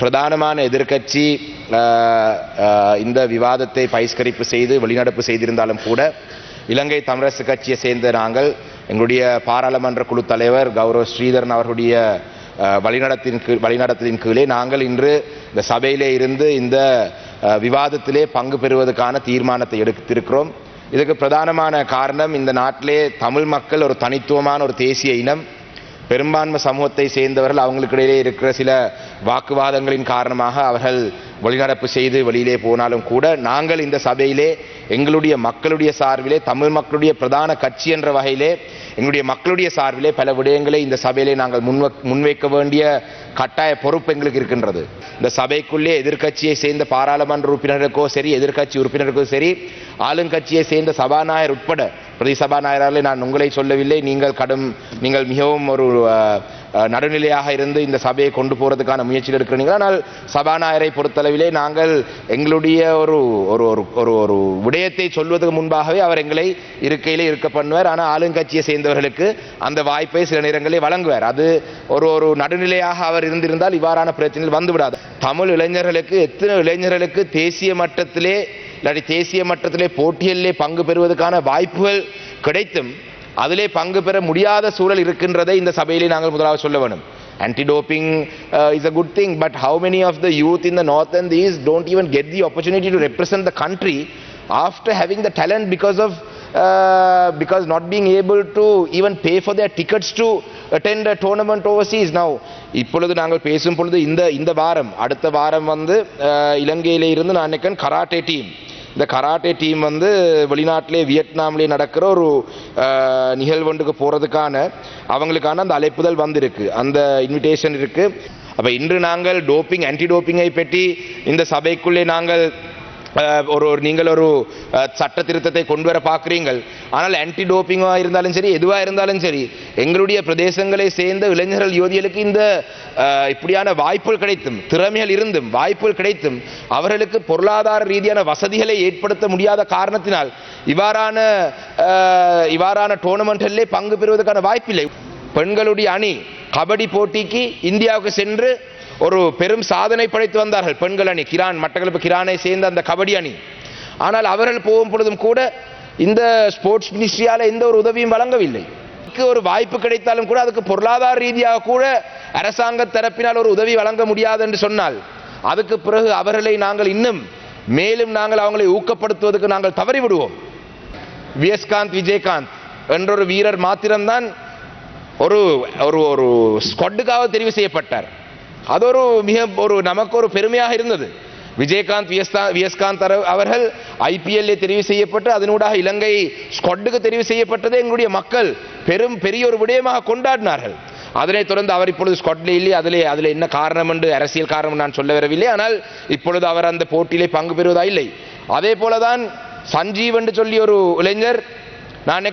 பிரதானமான எதிர்க்கட்சி இந்த விவாதத்தை பகிஷ்கரிப்பு செய்து வெளிநடப்பு செய்திருந்தாலும் கூட இலங்கை தமிழரசு கட்சியை சேர்ந்த நாங்கள் எங்களுடைய பாராளுமன்ற குழு தலைவர் கௌரவ ஸ்ரீதரன் அவர்களுடைய வழிநடத்தின் கீழ் வழிநடத்தலின் கீழே நாங்கள் இன்று இந்த சபையிலே இருந்து இந்த விவாதத்திலே பங்கு பெறுவதற்கான தீர்மானத்தை எடுத்திருக்கிறோம். இதுக்கு பிரதானமான காரணம் இந்த நாட்டிலே தமிழ் மக்கள் ஒரு தனித்துவமான ஒரு தேசிய இனம். பெரும்பான்மை சமூகத்தை சேர்ந்தவர்கள் அவங்களுக்கு இடையிலே இருக்கிற சில வாக்குவாதங்களின் காரணமாக அவர்கள் வெளிநடப்பு செய்து வெளியிலே போனாலும் கூட நாங்கள் இந்த சபையிலே எங்களுடைய மக்களுடைய சார்பிலே தமிழ் மக்களுடைய பிரதான கட்சி என்ற வகையிலே எங்களுடைய மக்களுடைய சார்பிலே பல விடயங்களை இந்த சபையிலே நாங்கள் முன்வ முன்வைக்க வேண்டிய கட்டாய பொறுப்பு எங்களுக்கு இருக்கின்றது. இந்த சபைக்குள்ளே எதிர்க்கட்சியை சேர்ந்த பாராளுமன்ற உறுப்பினருக்கோ சரி எதிர்க்கட்சி உறுப்பினருக்கோ சரி ஆளுங்கட்சியை சேர்ந்த சபாநாயகர் உட்பட பிரதி சபாநாயகர்களே நான் உங்களை சொல்லவில்லை. நீங்கள் கடும் நீங்கள் மிகவும் ஒரு நடுநிலையாக இருந்து இந்த சபையை கொண்டு போகிறதுக்கான முயற்சியில் இருக்கிறீங்க ஆனால் சபாநாயகரை பொறுத்தளவிலே நாங்கள் எங்களுடைய ஒரு ஒரு ஒரு ஒரு ஒரு விடயத்தை சொல்வதற்கு முன்பாகவே அவர் எங்களை இருக்கையிலே இருக்க பண்ணுவார். ஆனால் ஆளுங்கட்சியை சேர்ந்தவர்களுக்கு அந்த வாய்ப்பை சில நேரங்களில் வழங்குவார். அது ஒரு ஒரு நடுநிலையாக அவர் இருந்திருந்தால் இவ்வாறான பிரச்சனைகள் வந்துவிடாது. தமிழ் இளைஞர்களுக்கு எத்தனை இளைஞர்களுக்கு தேசிய மட்டத்திலே இல்லாட்டி தேசிய மட்டத்திலே போட்டிகளிலே பங்கு பெறுவதற்கான வாய்ப்புகள் கிடைத்தும் அதிலே பங்கு பெற முடியாத சூழல் இருக்கின்றதை இந்த சபையிலே நாங்கள் முதலாவது சொல்ல வேணும் anti-doping uh, is a good thing but how many of the youth in the north and the east don't even get the opportunity to represent the country after having the talent because of uh, because not being able to even pay for their tickets to attend a tournament overseas now இப்பொழுது நாங்கள் பேசும் பொழுது இந்த இந்த வாரம் அடுத்த வாரம் வந்து அஹ், இலங்கையிலே இருந்து நான் நினைக்கிறேன் கராட்டே டீம் இந்த கராட்டே டீம் வந்து வெளிநாட்டிலே வியட்நாம்லேயே நடக்கிற ஒரு நிகழ்வொன்றுக்கு போகிறதுக்கான அவங்களுக்கான அந்த அழைப்புதல் வந்திருக்கு. அந்த இன்விடேஷன் இருக்குது அப்போ இன்று நாங்கள் டோப்பிங் ஆன்டி டோப்பிங்கை பற்றி இந்த சபைக்குள்ளே நாங்கள் ஒரு ஒரு நீங்கள் ஒரு சட்ட திருத்தத்தை கொண்டு வர பார்க்குறீங்கள் ஆனால் ஆன்டி டோப்பிங்காக இருந்தாலும் சரி எதுவாக இருந்தாலும் சரி எங்களுடைய பிரதேசங்களை சேர்ந்த இளைஞர்கள் யுவதிகளுக்கு இந்த இப்படியான வாய்ப்புகள் கிடைத்தும் திறமைகள் இருந்தும் வாய்ப்புகள் கிடைத்தும் அவர்களுக்கு பொருளாதார ரீதியான வசதிகளை ஏற்படுத்த முடியாத காரணத்தினால் இவ்வாறான இவ்வாறான டோர்னமெண்ட்களிலே பங்கு பெறுவதற்கான வாய்ப்பில்லை. பெண்களுடைய அணி கபடி போட்டிக்கு இந்தியாவுக்கு சென்று ஒரு பெரும் சாதனை படைத்து வந்தார்கள் பெண்கள் அணி. கிரான் மட்டக்களப்பு கிரானை சேர்ந்த அந்த கபடி அணி. ஆனால் அவர்கள் போகும் பொழுதும் கூட இந்த ஸ்போர்ட்ஸ் மினிஸ்ட்ரியால் எந்த ஒரு உதவியும் வழங்கவில்லை. ஒரு வாய்ப்பு கிடைத்தாலும் கூட அதுக்கு பொருளாதார ரீதியாக கூட அரசாங்க தரப்பினால் ஒரு உதவி வழங்க முடியாது என்று சொன்னால் அதுக்கு பிறகு அவர்களை நாங்கள் இன்னும் மேலும் நாங்கள் அவங்களை ஊக்கப்படுத்துவதற்கு நாங்கள் தவறிவிடுவோம். வியஸ்காந்த் விஜயகாந்த் என்ற ஒரு வீரர் மாத்திரம்தான் ஒரு ஒரு ஒரு ஸ்குவாடுக்காக தெரிவு செய்யப்பட்டார். அது ஒரு மிக ஒரு நமக்கு ஒரு பெருமையாக இருந்தது விஜயகாந்த் வியஸ்தா வியஸ்காந்த் அவர்கள் ஐபிஎல்ல தெரிவு செய்யப்பட்டு அதனூடாக இலங்கை ஸ்கொட்டுக்கு தெரிவு செய்யப்பட்டதை எங்களுடைய மக்கள் பெரும் பெரிய ஒரு விடயமாக கொண்டாடினார்கள் அதனைத் தொடர்ந்து அவர் இப்பொழுது ஸ்கொட்ல இல்லை அதிலே அதில் என்ன காரணம் என்று அரசியல் காரணம் நான் சொல்ல வரவில்லை ஆனால் இப்பொழுது அவர் அந்த போட்டியிலே பங்கு பெறுவதா இல்லை அதே போலதான் சஞ்சீவ் என்று சொல்லி ஒரு இளைஞர் நான்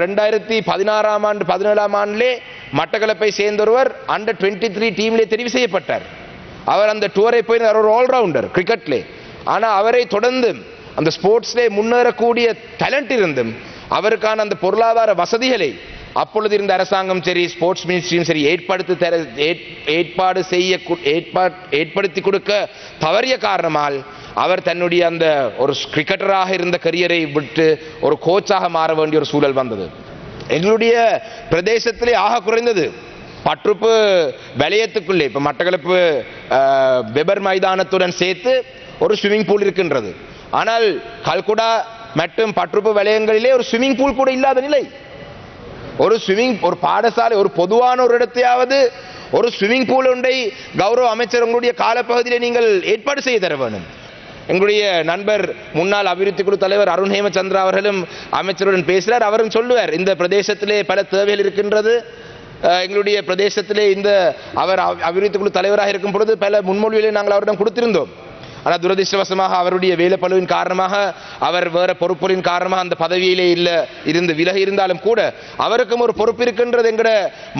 ரெண்டாயிரத்தி பதினாறாம் ஆண்டு பதினேழாம் ஆண்டிலே மட்டக்களப்பை சேர்ந்த ஒருவர் அண்டர் டுவெண்ட்டி த்ரீ டீம்லே தெரிவு செய்யப்பட்டார். அவர் அந்த டூரை போய் ஒரு ஆல்ரவுண்டர் கிரிக்கெட்லே ஆனால் அவரை தொடர்ந்து அந்த ஸ்போர்ட்ஸ்லே முன்னேறக்கூடிய டேலண்ட் இருந்தும் அவருக்கான அந்த பொருளாதார வசதிகளை அப்பொழுது இருந்த அரசாங்கம் சரி ஸ்போர்ட்ஸ் மினிஸ்ட்ரியும் சரி ஏற்படுத்தி தர ஏற்- ஏற்பாடு செய்ய ஏற்பாடு ஏற்படுத்தி கொடுக்க தவறிய காரணமால் அவர் தன்னுடைய அந்த ஒரு கிரிக்கெட்டராக இருந்த கரியரை விட்டு ஒரு கோச்சாக மாற வேண்டிய ஒரு சூழல் வந்தது. எங்களுடைய பிரதேசத்திலே ஆக குறைந்தது. பற்றுப்பு வலயத்துக்குள்ளே இப்போ மட்டக்களப்பு பெபர் வெபர் மைதானத்துடன் சேர்த்து ஒரு ஸ்விம்மிங் பூல் இருக்கின்றது. ஆனால் கல்குடா மற்றும் பற்றுப்பு வலயங்களிலே ஒரு ஸ்விம்மிங் பூல் கூட இல்லாத நிலை. ஒரு ஸ்விம்மிங் ஒரு பாடசாலை ஒரு பொதுவான ஒரு இடத்தையாவது ஒரு ஸ்விம்மிங் பூல் ஒன்றை கௌரவ அமைச்சர் உங்களுடைய காலப்பகுதியில் நீங்கள் ஏற்பாடு செய்து தர வேணும் எங்களுடைய நண்பர் முன்னாள் அபிவிருத்தி குழு தலைவர் அருண் ஹேமச்சந்திரா அவர்களும் அமைச்சருடன் பேசுகிறார். அவரும் சொல்லுவார் இந்த பிரதேசத்திலே பல தேவைகள் இருக்கின்றது. எங்களுடைய பிரதேசத்திலே இந்த அவர் அபிவிருத்தி குழு தலைவராக இருக்கும் பொழுது பல முன்மொழிகளை நாங்கள் அவரிடம் கொடுத்திருந்தோம். ஆனால் துரதிர்ஷ்டவசமாக அவருடைய வேலைப்பளுவின் காரணமாக அவர் வேற பொறுப்புகளின் காரணமாக அந்த பதவியிலே இல்ல இருந்து விலகி இருந்தாலும் கூட அவருக்கும் ஒரு பொறுப்பு இருக்கின்றது எங்கட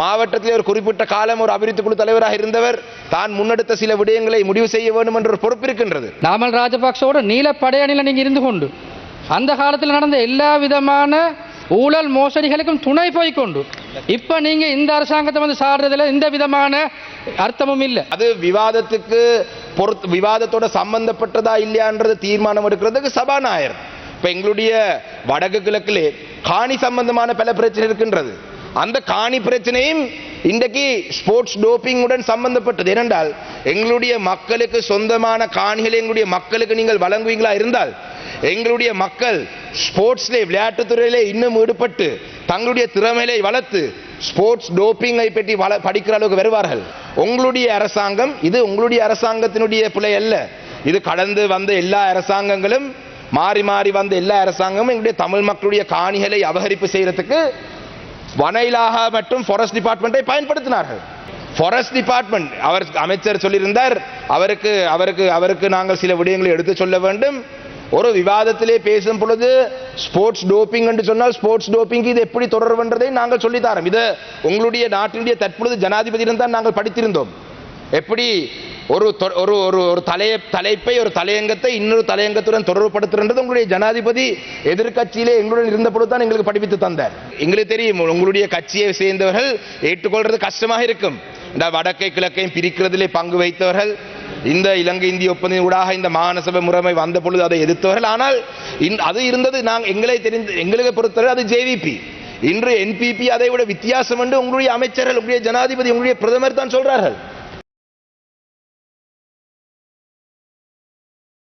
மாவட்டத்திலே ஒரு குறிப்பிட்ட காலம் ஒரு அபிவிருத்தி குழு தலைவராக இருந்தவர் தான் முன்னெடுத்த சில விடயங்களை முடிவு செய்ய வேண்டும் என்ற ஒரு பொறுப்பு இருக்கின்றது. நாமல் ராஜபக்சோட நீல படையணியில் நீங்கள் இருந்து கொண்டு அந்த காலத்தில் நடந்த எல்லா விதமான ஊழல் மோசடிகளுக்கும் துணை போய்க்கொண்டு இப்ப நீங்க இந்த அரசாங்கத்தை வந்து சாடுறதுல எந்த விதமான அர்த்தமும் இல்ல. அது விவாதத்துக்கு பொறுத்து விவாதத்தோட சம்பந்தப்பட்டதா இல்லையான்றது தீர்மானம் எடுக்கிறதுக்கு சபாநாயகர். இப்போ எங்களுடைய வடக்கு கிழக்கிலே காணி சம்பந்தமான பல பிரச்சனை இருக்கின்றது. அந்த காணி பிரச்சனையும் இன்றைக்கு ஸ்போர்ட்ஸ் டோப்பிங் உடன் சம்பந்தப்பட்டது. ஏனென்றால் எங்களுடைய மக்களுக்கு சொந்தமான காணிகளை எங்களுடைய மக்களுக்கு நீங்கள் வழங்குவீங்களா இருந்தால் எங்களுடைய மக்கள் ஸ்போர்ட்ஸ்லே விளையாட்டுத்துறையிலே இன்னும் ஈடுபட்டு தங்களுடைய திறமையை வளர்த்து ஸ்போர்ட்ஸ் டோப்பிங்கை பற்றி வள- படிக்கிற அளவுக்கு வருவார்கள். உங்களுடைய அரசாங்கம் இது உங்களுடைய அரசாங்கத்தினுடைய பிழை அல்ல. இது கடந்து வந்த எல்லா அரசாங்கங்களும் மாறி மாறி வந்த எல்லா அரசாங்கமும் எங்களுடைய தமிழ் மக்களுடைய காணிகளை அபகரிப்பு செய்யறதுக்கு வன இலாகா மற்றும் ஃபாரஸ்ட் டிபார்ட்மெண்ட்டை பயன்படுத்தினார்கள். ஃபாரஸ்ட் டிபார்ட்மெண்ட் அவர் அமைச்சர் சொல்லியிருந்தார் அவருக்கு அவருக்கு அவருக்கு நாங்கள் சில விடயங்களை எடுத்து சொல்ல வேண்டும். ஒரு விவாதத்திலே பேசும் பொழுது ஸ்போர்ட்ஸ் டோப்பிங் என்று சொன்னால் ஸ்போர்ட்ஸ் டோப்பிங் இது எப்படி தொடர்புன்றதை நாங்கள் சொல்லித்தாரோம் இது உங்களுடைய நாட்டினுடைய தற்பொழுது ஜனாதிபதியிடம் தான் நாங்கள் படித்திருந்தோம். எப்படி ஒரு தொ- ஒரு ஒரு ஒரு தலைய தலைப்பை ஒரு தலையங்கத்தை இன்னொரு தலையங்கத்துடன் தொடர்புபடுத்துறது உங்களுடைய ஜனாதிபதி எதிர்க்கட்சியிலே எங்களுடன் இருந்த பொழுது தான் எங்களுக்கு படிப்பித்து தந்தார். எங்களுக்கு தெரியும் உங்களுடைய கட்சியை சேர்ந்தவர்கள் ஏற்றுக்கொள்வது கஷ்டமாக இருக்கும். இந்த வடக்கை கிழக்கையும் பிரிக்கிறதிலே பங்கு வைத்தவர்கள் இந்த இலங்கை இந்திய ஒப்பந்தத்தின் ஊடாக இந்த மாகாணசபை முறைமை வந்த பொழுது அதை எதிர்த்தவர்கள். ஆனால் இன்- அது இருந்தது நாங்கள் எங்களை தெரிந்து எங்களுக்கு பொறுத்தவரை அது ஜேவிபி இன்று என்பிபி அதை விட வித்தியாசம் என்று உங்களுடைய அமைச்சர்கள் உங்களுடைய ஜனாதிபதி உங்களுடைய பிரதமர் தான் சொல்றார்கள்.